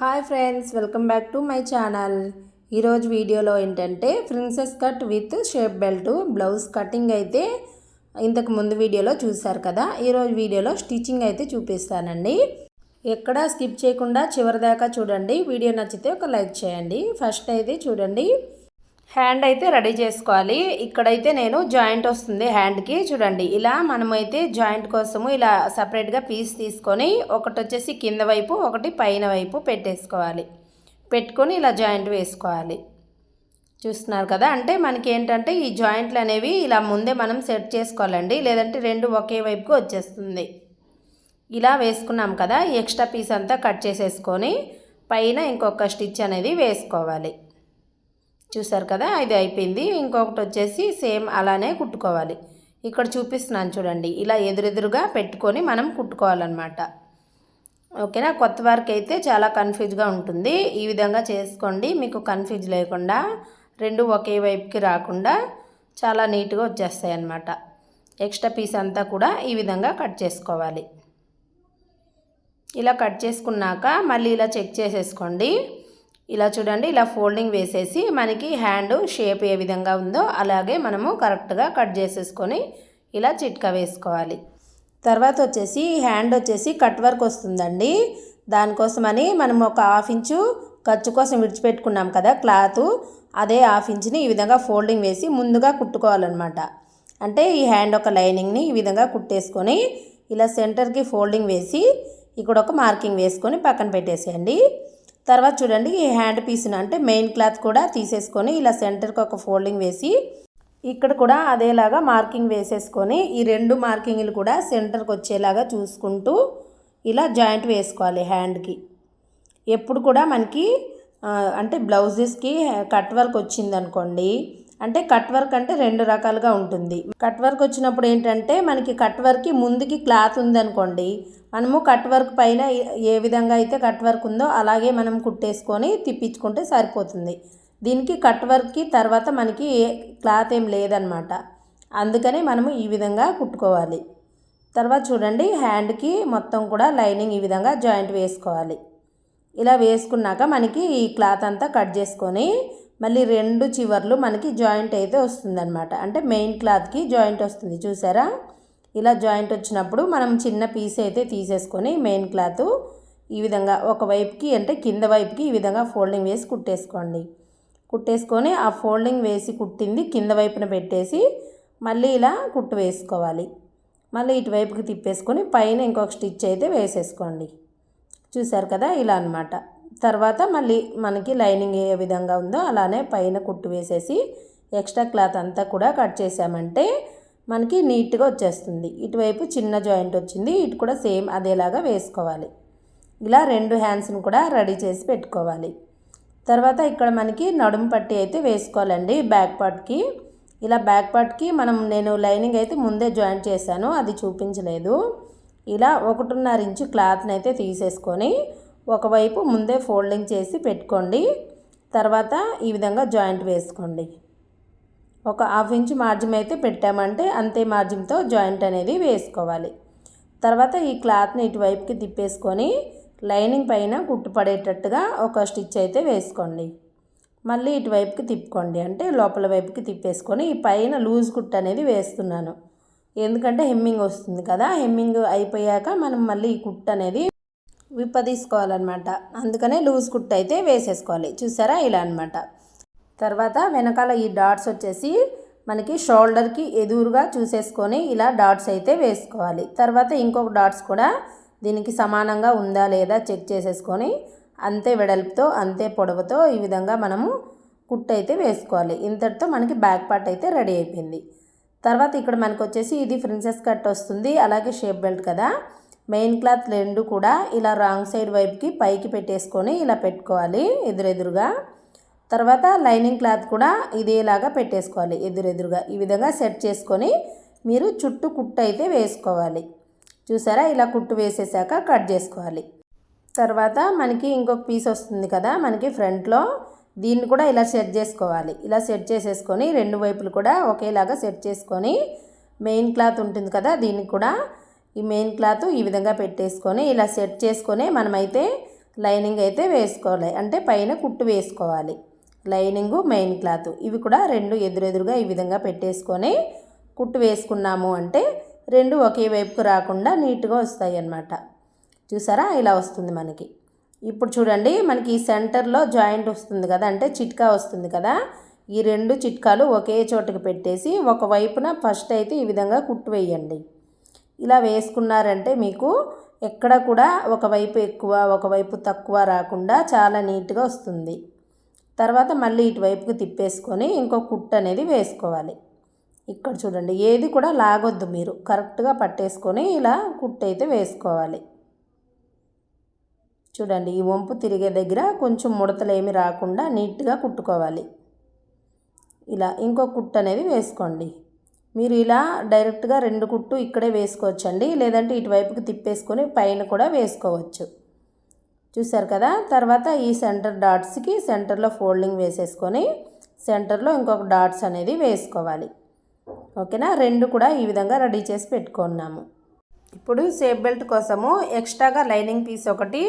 Hi friends welcome back to my channel. ఈరోజు వీడియోలో ఏంటంటే princess cut with shape belt blouse cutting అయితే ఇంతకు ముందు వీడియోలో చూశారు కదా. ఈరోజు వీడియోలో స్టిచ్చింగ్ అయితే చూపిస్తానండి. ఎక్కడా స్కిప్ చేయకుండా చివరి దాకా చూడండి. వీడియో నచ్చితే ఒక లైక్ చేయండి. ఫస్ట్ అయితే చూడండి. హ్యాండ్ అయితే రెడీ చేసుకోవాలి. ఇక్కడైతే నేను జాయింట్ వస్తుంది హ్యాండ్కి. చూడండి ఇలా మనమైతే జాయింట్ కోసము ఇలా సపరేట్గా పీస్ తీసుకొని ఒకటి వచ్చేసి కింద వైపు ఒకటి పైన వైపు పెట్టేసుకోవాలి. పెట్టుకొని ఇలా జాయింట్ వేసుకోవాలి. చూస్తున్నారు కదా? అంటే మనకి ఏంటంటే ఈ జాయింట్లు అనేవి ఇలా ముందే మనం సెట్ చేసుకోవాలండి. లేదంటే రెండు ఒకే వైపుకి వచ్చేస్తుంది. ఇలా వేసుకున్నాం కదా? ఎక్స్ట్రా పీస్ అంతా కట్ చేసేసుకొని పైన ఇంకొక స్టిచ్ అనేది వేసుకోవాలి. చూసారు కదా ఇది అయిపోయింది. ఇంకొకటి వచ్చేసి సేమ్ అలానే కుట్టుకోవాలి. ఇక్కడ చూపిస్తున్నాను చూడండి. ఇలా ఎదురెదురుగా పెట్టుకొని మనం కుట్టుకోవాలన్నమాట. ఓకేనా? కొత్త వారికి అయితే చాలా కన్ఫ్యూజ్గా ఉంటుంది. ఈ విధంగా చేసుకోండి. మీకు కన్ఫ్యూజ్ లేకుండా రెండు ఒకే వైపుకి రాకుండా చాలా నీట్గా వచ్చేస్తాయి అన్నమాట ఎక్స్ట్రా పీస్ అంతా కూడా ఈ విధంగా కట్ చేసుకోవాలి. ఇలా కట్ చేసుకున్నాక మళ్ళీ ఇలా చెక్ చేసేసుకోండి. ఇలా చూడండి ఇలా ఫోల్డింగ్ వేసేసి మనకి హ్యాండ్ షేప్ ఏ విధంగా ఉందో అలాగే మనము కరెక్ట్గా కట్ చేసేసుకొని ఇలా చిట్కా వేసుకోవాలి. తర్వాత వచ్చేసి హ్యాండ్ వచ్చేసి కట్ వర్క్ వస్తుందండి. దానికోసమని మనం ఒక హాఫ్ ఇంచు ఖర్చు కోసం విడిచిపెట్టుకున్నాం కదా క్లాత్ అదే హాఫ్ ఇంచ్ని ఈ విధంగా ఫోల్డింగ్ వేసి ముందుగా కుట్టుకోవాలన్నమాట. అంటే ఈ హ్యాండ్ ఒక లైనింగ్ని ఈ విధంగా కుట్టేసుకొని ఇలా సెంటర్కి ఫోల్డింగ్ వేసి ఇక్కడ ఒక మార్కింగ్ వేసుకొని పక్కన పెట్టేసేయండి. తర్వాత చూడండి ఈ హ్యాండ్ పీస్ని అంటే మెయిన్ క్లాత్ కూడా తీసేసుకొని ఇలా సెంటర్కి ఒక ఫోల్డింగ్ వేసి ఇక్కడ కూడా అదేలాగా మార్కింగ్ వేసేసుకొని ఈ రెండు మార్కింగ్లు కూడా సెంటర్కి వచ్చేలాగా చూసుకుంటూ ఇలా జాయింట్ వేసుకోవాలి హ్యాండ్కి. ఎప్పుడు కూడా మనకి అంటే బ్లౌజెస్కి కట్ వర్క్ వచ్చిందనుకోండి అంటే కట్ వర్క్ అంటే రెండు రకాలుగా ఉంటుంది. కట్ వర్క్ వచ్చినప్పుడు ఏంటంటే మనకి కట్ వర్క్కి ముందుకి క్లాత్ ఉందనుకోండి మనము కట్ వర్క్ పైన ఏ విధంగా అయితే కట్ వర్క్ ఉందో అలాగే మనం కుట్టేసుకొని తిప్పించుకుంటే సరిపోతుంది. దీనికి కట్ వర్క్కి తర్వాత మనకి ఏ క్లాత్ ఏం లేదనమాట అందుకని మనము ఈ విధంగా కుట్టుకోవాలి. తర్వాత చూడండి హ్యాండ్కి మొత్తం కూడా లైనింగ్ ఈ విధంగా జాయింట్ వేసుకోవాలి. ఇలా వేసుకున్నాక మనకి ఈ క్లాత్ అంతా కట్ చేసుకొని మళ్ళీ రెండు చివర్లు మనకి జాయింట్ అయితే వస్తుందన్నమాట. అంటే మెయిన్ క్లాత్కి జాయింట్ వస్తుంది చూసారా? ఇలా జాయింట్ వచ్చినప్పుడు మనం చిన్న పీస్ అయితే తీసేసుకొని మెయిన్ క్లాత్ ఈ విధంగా ఒక వైపుకి అంటే కింద వైపుకి ఈ విధంగా ఫోల్డింగ్ వేసి కుట్టేసుకోండి. కుట్టేసుకొని ఆ ఫోల్డింగ్ వేసి కుట్టింది కింద వైపున పెట్టేసి మళ్ళీ ఇలా కుట్టు వేసుకోవాలి. మళ్ళీ ఇటువైపుకి తిప్పేసుకొని పైన ఇంకొక స్టిచ్ అయితే వేసేసుకోండి. చూసారు కదా ఇలా అనమాట తర్వాత మళ్ళీ మనకి లైనింగ్ ఏ విధంగా ఉందో అలానే పైన కుట్టు వేసేసి ఎక్స్ట్రా క్లాత్ అంతా కూడా కట్ చేసామంటే మనకి నీట్గా వచ్చేస్తుంది. ఇటువైపు చిన్న జాయింట్ వచ్చింది. ఇటు కూడా సేమ్ అదేలాగా వేసుకోవాలి. ఇలా రెండు హ్యాండ్స్ని కూడా రెడీ చేసి పెట్టుకోవాలి. తర్వాత ఇక్కడ మనకి నడుము పట్టి అయితే వేసుకోవాలండి బ్యాక్ పార్ట్కి. ఇలా బ్యాక్ పార్ట్కి మనం నేను లైనింగ్ అయితే ముందే జాయింట్ చేశాను. అది చూపించలేదు. ఇలా ఒకటిన్నర ఇంచు క్లాత్ని అయితే తీసేసుకొని ఒకవైపు ముందే ఫోల్డింగ్ చేసి పెట్టుకోండి. తర్వాత ఈ విధంగా జాయింట్ వేసుకోండి. ఒక హాఫ్ ఇంచ్ మార్జిన్ అయితే పెట్టామంటే అంతే మార్జిన్తో జాయింట్ అనేది వేసుకోవాలి. తర్వాత ఈ క్లాత్ని ఇటువైపుకి తిప్పేసుకొని లైనింగ్ పైన కుట్టుపడేటట్టుగా ఒక స్టిచ్ అయితే వేసుకోండి. మళ్ళీ ఇటువైపుకి తిప్పుకోండి. అంటే లోపల వైపుకి తిప్పేసుకొని ఈ పైన లూజ్ కుట్ అనేది వేస్తున్నాను. ఎందుకంటే హెమ్మింగ్ వస్తుంది కదా హెమ్మింగ్ అయిపోయాక మనం మళ్ళీ ఈ కుట్ అనేది విప్పదీసుకోవాలన్నమాట. అందుకనే లూజ్ కుట్ అయితే వేసేసుకోవాలి. చూసారా? ఇలా అనమాట తర్వాత వెనకాల ఈ డాట్స్ వచ్చేసి మనకి షోల్డర్కి ఎదురుగా చూసేసుకొని ఇలా డాట్స్ అయితే వేసుకోవాలి. తర్వాత ఇంకొక డాట్స్ కూడా దీనికి సమానంగా ఉందా లేదా చెక్ చేసేసుకొని అంతే వెడల్పుతో అంతే పొడవుతో ఈ విధంగా మనము కుట్ అయితే వేసుకోవాలి. ఇంతటితో మనకి బ్యాక్ పార్ట్ అయితే రెడీ అయిపోయింది. తర్వాత ఇక్కడ మనకు వచ్చేసి ఇది ప్రిన్సెస్ కట్ వస్తుంది అలాగే షేప్ బెల్ట్ కదా. మెయిన్ క్లాత్ రెండు కూడా ఇలా రాంగ్ సైడ్ వైపుకి పైకి పెట్టేసుకొని ఇలా పెట్టుకోవాలి ఎదురెదురుగా. తర్వాత లైనింగ్ క్లాత్ కూడా ఇదేలాగా పెట్టేసుకోవాలి ఎదురెదురుగా. ఈ విధంగా సెట్ చేసుకొని మీరు చుట్టూ కుట్టు అయితే వేసుకోవాలి. చూసారా? ఇలా కుట్టు వేసేసాక కట్ చేసుకోవాలి. తర్వాత మనకి ఇంకొక పీస్ వస్తుంది కదా మనకి ఫ్రంట్లో దీన్ని కూడా ఇలా సెట్ చేసుకోవాలి. ఇలా సెట్ చేసేసుకొని రెండు వైపులు కూడా ఒకేలాగా సెట్ చేసుకొని మెయిన్ క్లాత్ ఉంటుంది కదా దీనికి కూడా ఈ మెయిన్ క్లాత్ ఈ విధంగా పెట్టేసుకొని ఇలా సెట్ చేసుకొని మనమైతే లైనింగ్ అయితే వేసుకోవాలి. అంటే పైన కుట్టు వేసుకోవాలి. Lining main cloth. ఇవి కూడా రెండు ఎదురెదురుగా ఈ విధంగా పెట్టేసుకొని కుట్టు వేసుకున్నాము అంటే రెండు ఒకే వైపుకు రాకుండా నీట్గా వస్తాయి అన్నమాట చూసారా? ఇలా వస్తుంది మనకి. ఇప్పుడు చూడండి మనకి ఈ సెంటర్లో జాయింట్ వస్తుంది కదా అంటే చిట్కా వస్తుంది కదా. ఈ రెండు చిట్కాలు ఒకే చోటకి పెట్టేసి ఒక వైపున ఫస్ట్ అయితే ఈ విధంగా కుట్టు వేయండి. ఇలా వేసుకున్నారంటే మీకు ఎక్కడ కూడా ఒకవైపు ఎక్కువ ఒకవైపు తక్కువ రాకుండా చాలా నీట్గా వస్తుంది. తర్వాత మళ్ళీ ఇటువైపుకి తిప్పేసుకొని ఇంకో కుట్టు అనేది వేసుకోవాలి. ఇక్కడ చూడండి ఏది కూడా లాగొద్దు మీరు. కరెక్ట్గా పట్టేసుకొని ఇలా కుట్టు అయితే వేసుకోవాలి. చూడండి ఈ వంపు తిరిగే దగ్గర కొంచెం ముడతలు ఏమి రాకుండా నీట్గా కుట్టుకోవాలి. ఇలా ఇంకో కుట్టు అనేది వేసుకోండి. మీరు ఇలా డైరెక్ట్గా రెండు కుట్టు ఇక్కడే వేసుకోవచ్చండి లేదంటే ఇటువైపుకి తిప్పేసుకొని పైన కూడా వేసుకోవచ్చు. చూసారు కదా? తర్వాత ఈ సెంటర్ డాట్స్కి సెంటర్లో ఫోల్డింగ్ వేసేసుకొని సెంటర్లో ఇంకొక డాట్స్ అనేది వేసుకోవాలి. ఓకేనా? రెండు కూడా ఈ విధంగా రెడీ చేసి పెట్టుకున్నాము. ఇప్పుడు సేఫ్ బెల్ట్ కోసము ఎక్స్ట్రాగా లైనింగ్ పీస్ ఒకటి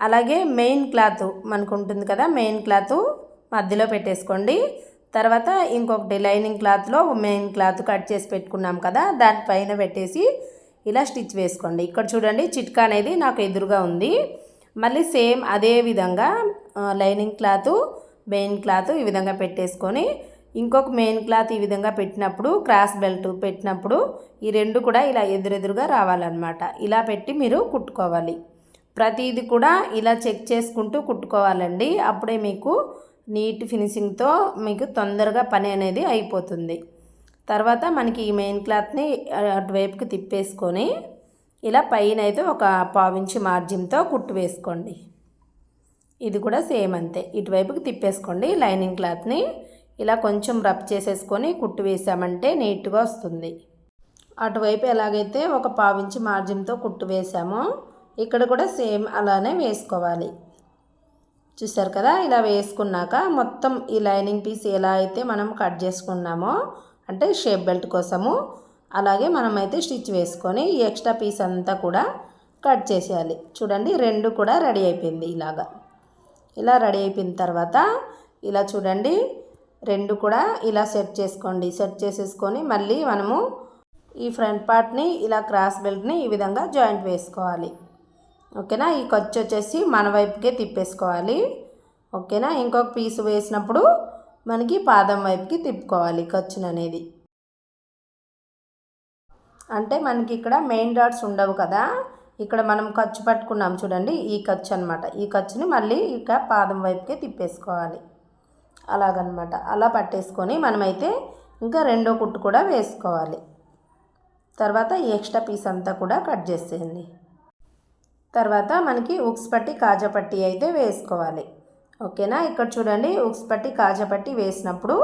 అలాగే మెయిన్ క్లాత్ మనకు ఉంటుంది కదా? మెయిన్ క్లాత్ మధ్యలో పెట్టేసుకోండి. తర్వాత ఇంకొకటి లైనింగ్ క్లాత్లో మెయిన్ క్లాత్ కట్ చేసి పెట్టుకున్నాం కదా? దానిపైన పెట్టేసి ఇలా స్టిచ్ వేసుకోండి. ఇక్కడ చూడండి చిట్కా అనేది నాకు ఎదురుగా ఉంది. మళ్ళీ సేమ్ అదే విధంగా లైనింగ్ క్లాత్ మెయిన్ క్లాత్ ఈ విధంగా పెట్టేసుకొని ఇంకొక మెయిన్ క్లాత్ ఈ విధంగా పెట్టినప్పుడు క్రాస్ బెల్ట్ పెట్టినప్పుడు ఈ రెండు కూడా ఇలా ఎదురెదురుగా రావాలన్నమాట. ఇలా పెట్టి మీరు కుట్టుకోవాలి. ప్రతిదీ కూడా ఇలా చెక్ చేసుకుంటూ కుట్టుకోవాలండి. అప్పుడే మీకు నీట్ ఫినిషింగ్తో మీకు తొందరగా పని అనేది అయిపోతుంది. తర్వాత మనకి ఈ మెయిన్ క్లాత్ని అటువైపుకి తిప్పేసుకొని ఇలా పైన అయితే ఒక పావించి మార్జిన్తో కుట్టు వేసుకోండి. ఇది కూడా సేమ్ అంతే. ఇటువైపుకి తిప్పేసుకోండి. లైనింగ్ క్లాత్ని ఇలా కొంచెం రబ్ చేసేసుకొని కుట్టు వేసామంటే నీట్గా వస్తుంది. అటువైపు ఎలాగైతే ఒక పావించి మార్జిన్తో కుట్టు వేసామో ఇక్కడ కూడా సేమ్ అలానే వేసుకోవాలి. చూసారు కదా? ఇలా వేసుకున్నాక మొత్తం ఈ లైనింగ్ పీస్ ఎలా అయితే మనం కట్ చేసుకున్నామో అంటే షేప్ బెల్ట్ కోసము అలాగే మనమైతే స్టిచ్ వేసుకొని ఈ ఎక్స్ట్రా పీస్ అంతా కూడా కట్ చేసేయాలి. చూడండి రెండు కూడా రెడీ అయిపోయింది ఇలాగా. ఇలా రెడీ అయిపోయిన తర్వాత ఇలా చూడండి రెండు కూడా ఇలా సెట్ చేసుకోండి. సెట్ చేసేసుకొని మళ్ళీ మనము ఈ ఫ్రంట్ పార్ట్ని ఇలా క్రాస్ బెల్ట్ని ఈ విధంగా జాయింట్ వేసుకోవాలి. ఓకేనా? ఈ ఖర్చు వచ్చేసి మన వైపుకే తిప్పేసుకోవాలి. ఓకేనా? ఇంకొక పీస్ వేసినప్పుడు మనకి పాదం వైపుకి తిప్పుకోవాలి ఖర్చును అనేది అంటే మనకి ఇక్కడ మెయిన్ రాడ్స్ ఉండవు కదా. ఇక్కడ మనం ఖర్చు పట్టుకున్నాం చూడండి ఈ ఖర్చు అనమాట ఈ ఖర్చుని మళ్ళీ ఇక పాదం వైపుకే తిప్పేసుకోవాలి. అలాగనమాట. అలా పట్టేసుకొని మనమైతే ఇంకా రెండో కుట్టు కూడా వేసుకోవాలి. తర్వాత ఎక్స్ట్రా పీస్ అంతా కూడా కట్ చేసేయండి. తర్వాత మనకి ఉక్స్ పట్టి కాజపట్టి అయితే వేసుకోవాలి. ఓకేనా? ఇక్కడ చూడండి ఉక్స్ పట్టి కాజపట్టి వేసినప్పుడు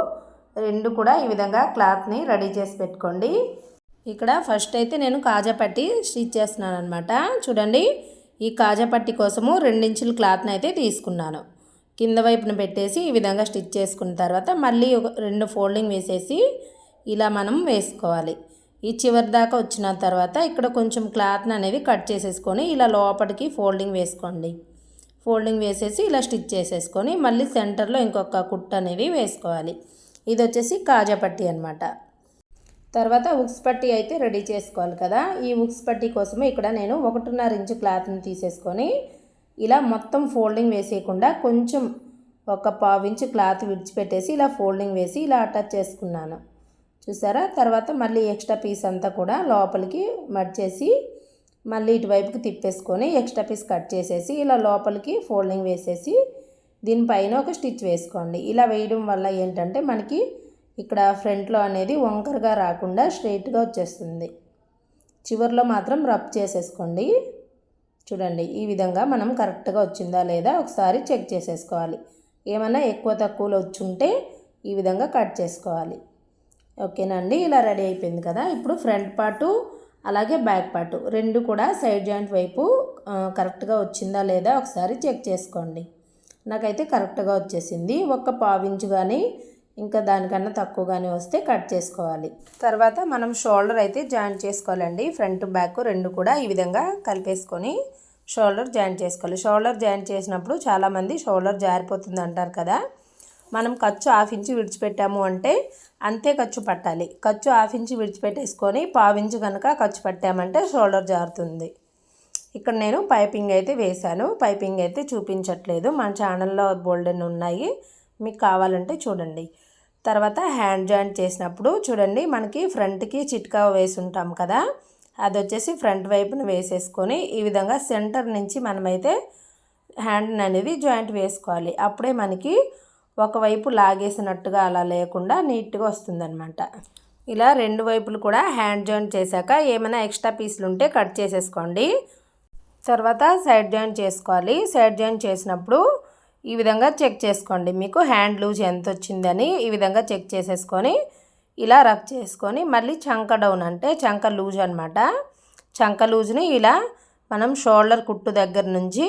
రెండు కూడా ఈ విధంగా క్లాత్ని రెడీ చేసి పెట్టుకోండి. ఇక్కడ ఫస్ట్ అయితే నేను కాజాపట్టి స్టిచ్ చేస్తున్నాను అనమాట చూడండి ఈ కాజాపట్టి కోసము రెండించుల క్లాత్ని అయితే తీసుకున్నాను. కింద వైపున పెట్టేసి ఈ విధంగా స్టిచ్ చేసుకున్న తర్వాత మళ్ళీ ఒక రెండు ఫోల్డింగ్ వేసేసి ఇలా మనం వేసుకోవాలి. ఈ చివరి దాకా వచ్చిన తర్వాత ఇక్కడ కొంచెం క్లాత్ని అనేది కట్ చేసేసుకొని ఇలా లోపలికి ఫోల్డింగ్ వేసుకోండి. ఫోల్డింగ్ వేసేసి ఇలా స్టిచ్ చేసేసుకొని మళ్ళీ సెంటర్లో ఇంకొక కుట్ అనేది వేసుకోవాలి. ఇది వచ్చేసి కాజాపట్టి అనమాట తర్వాత ఉక్స్ పట్టి అయితే రెడీ చేసుకోవాలి కదా. ఈ ఉక్స్ పట్టి కోసమే ఇక్కడ నేను ఒకటిన్నర ఇంచు క్లాత్ని తీసేసుకొని ఇలా మొత్తం ఫోల్డింగ్ వేసేయకుండా కొంచెం ఒక పావించు క్లాత్ విడిచిపెట్టేసి ఇలా ఫోల్డింగ్ వేసి ఇలా అటాచ్ చేసుకున్నాను. చూసారా? తర్వాత మళ్ళీ ఎక్స్ట్రా పీస్ అంతా కూడా లోపలికి మర్చేసి మళ్ళీ ఇటువైపుకి తిప్పేసుకొని ఎక్స్ట్రా పీస్ కట్ చేసేసి ఇలా లోపలికి ఫోల్డింగ్ వేసేసి దీనిపైన ఒక స్టిచ్ వేసుకోండి. ఇలా వేయడం వల్ల ఏంటంటే మనకి ఇక్కడ ఫ్రంట్లో అనేది వంకరగా రాకుండా స్ట్రైట్గా వచ్చేస్తుంది. చివరిలో మాత్రం రబ్ చేసేసుకోండి. చూడండి ఈ విధంగా మనం కరెక్ట్గా వచ్చిందా లేదా ఒకసారి చెక్ చేసేసుకోవాలి. ఏమైనా ఎక్కువ తక్కువలో వచ్చుంటే ఈ విధంగా కట్ చేసుకోవాలి. ఓకేనండి ఇలా రెడీ అయిపోయింది కదా? ఇప్పుడు ఫ్రంట్ పార్టు అలాగే బ్యాక్ పార్టు రెండు కూడా సైడ్ జాయింట్ వైపు కరెక్ట్గా వచ్చిందా లేదా ఒకసారి చెక్ చేసుకోండి. నాకైతే కరెక్ట్గా వచ్చేసింది. ఒక్క పావించు కానీ ఇంకా దానికన్నా తక్కువగానే వస్తే కట్ చేసుకోవాలి. తర్వాత మనం షోల్డర్ అయితే జాయింట్ చేసుకోవాలండి. ఫ్రంట్ బ్యాక్ రెండు కూడా ఈ విధంగా కలిపేసుకొని షోల్డర్ జాయింట్ చేసుకోవాలి. షోల్డర్ జాయింట్ చేసినప్పుడు చాలామంది షోల్డర్ జారిపోతుంది అంటారు కదా. మనం ఖర్చు హాఫ్ ఇంచు విడిచిపెట్టాము అంటే అంతే ఖర్చు పట్టాలి. ఖర్చు హాఫ్ ఇంచు విడిచిపెట్టేసుకొని పావించు కనుక ఖర్చు పట్టామంటే షోల్డర్ జారుతుంది. ఇక్కడ నేను పైపింగ్ అయితే వేశాను. పైపింగ్ అయితే చూపించట్లేదు. మన ఛానల్లో బోల్డెన్ ఉన్నాయి. మీకు కావాలంటే చూడండి. తర్వాత హ్యాండ్ జాయింట్ చేసినప్పుడు చూడండి మనకి ఫ్రంట్కి చిట్కా వేసి ఉంటాం కదా. అది వచ్చేసి ఫ్రంట్ వైపున వేసేసుకొని ఈ విధంగా సెంటర్ నుంచి మనమైతే హ్యాండ్ అనేది జాయింట్ వేసుకోవాలి. అప్పుడే మనకి ఒకవైపు లాగేసినట్టుగా అలా లేకుండా నీట్గా వస్తుందన్నమాట. ఇలా రెండు వైపులు కూడా హ్యాండ్ జాయింట్ చేశాక ఏమైనా ఎక్స్ట్రా పీసులు ఉంటే కట్ చేసేసుకోండి. తర్వాత సైడ్ జాయింట్ చేసుకోవాలి. సైడ్ జాయింట్ చేసినప్పుడు ఈ విధంగా చెక్ చేసుకోండి. మీకు హ్యాండ్ లూజ్ ఎంత వచ్చిందని ఈ విధంగా చెక్ చేసేసుకొని ఇలా రబ్ చేసుకొని మళ్ళీ చంక డౌన్ అంటే చంక లూజ్ అనమాట చంక లూజ్ని ఇలా మనం షోల్డర్ కుట్టు దగ్గర నుంచి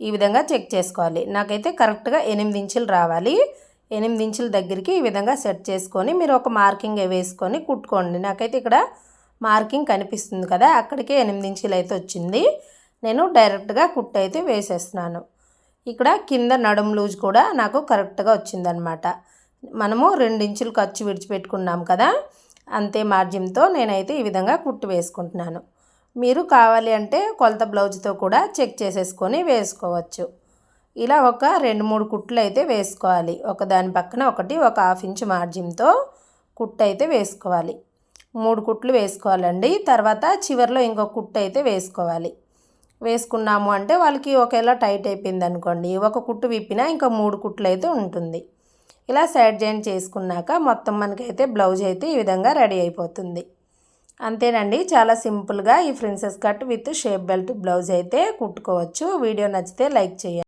ఈ విధంగా చెక్ చేసుకోవాలి. నాకైతే కరెక్ట్గా ఎనిమిది ఇంచులు రావాలి. ఎనిమిది ఇంచుల దగ్గరికి ఈ విధంగా సెట్ చేసుకొని మీరు ఒక మార్కింగ్ వేసుకొని కుట్టుకోండి. నాకైతే ఇక్కడ మార్కింగ్ కనిపిస్తుంది కదా అక్కడికే ఎనిమిది ఇంచులు అయితే వచ్చింది. నేను డైరెక్ట్గా కుట్టు అయితే వేసేస్తున్నాను. ఇక్కడ కింద నడుము లూజ్ కూడా నాకు కరెక్ట్గా వచ్చిందనమాట మనము ఇంచులు ఖర్చు విడిచిపెట్టుకున్నాం కదా అంతే మార్జిన్తో నేనైతే ఈ విధంగా కుట్టు వేసుకుంటున్నాను. మీరు కావాలి అంటే కొలత బ్లౌజ్తో కూడా చెక్ చేసేసుకొని వేసుకోవచ్చు. ఇలా ఒక రెండు మూడు కుట్లు అయితే వేసుకోవాలి. ఒక దాని పక్కన ఒకటి ఒక హాఫ్ ఇంచ్ మార్జిన్తో కుట్టు అయితే వేసుకోవాలి. మూడు కుట్లు వేసుకోవాలండి. తర్వాత చివరిలో ఇంకొక కుట్టు అయితే వేసుకోవాలి. వేసుకున్నాము అంటే వాళ్ళకి ఒకేలా టైట్ అయిపోయింది అనుకోండి. ఒక కుట్టు విప్పినా ఇంకా మూడు కుట్లు అయితే ఉంటుంది. ఇలా సైడ్ జాయిన్ చేసుకున్నాక మొత్తం మనకైతే బ్లౌజ్ అయితే ఈ విధంగా రెడీ అయిపోతుంది. అంతేనండి. చాలా సింపుల్గా ఈ princess cut with shape belt blouse అయితే కుట్టుకోవచ్చు. వీడియో నచ్చితే లైక్ చేయండి.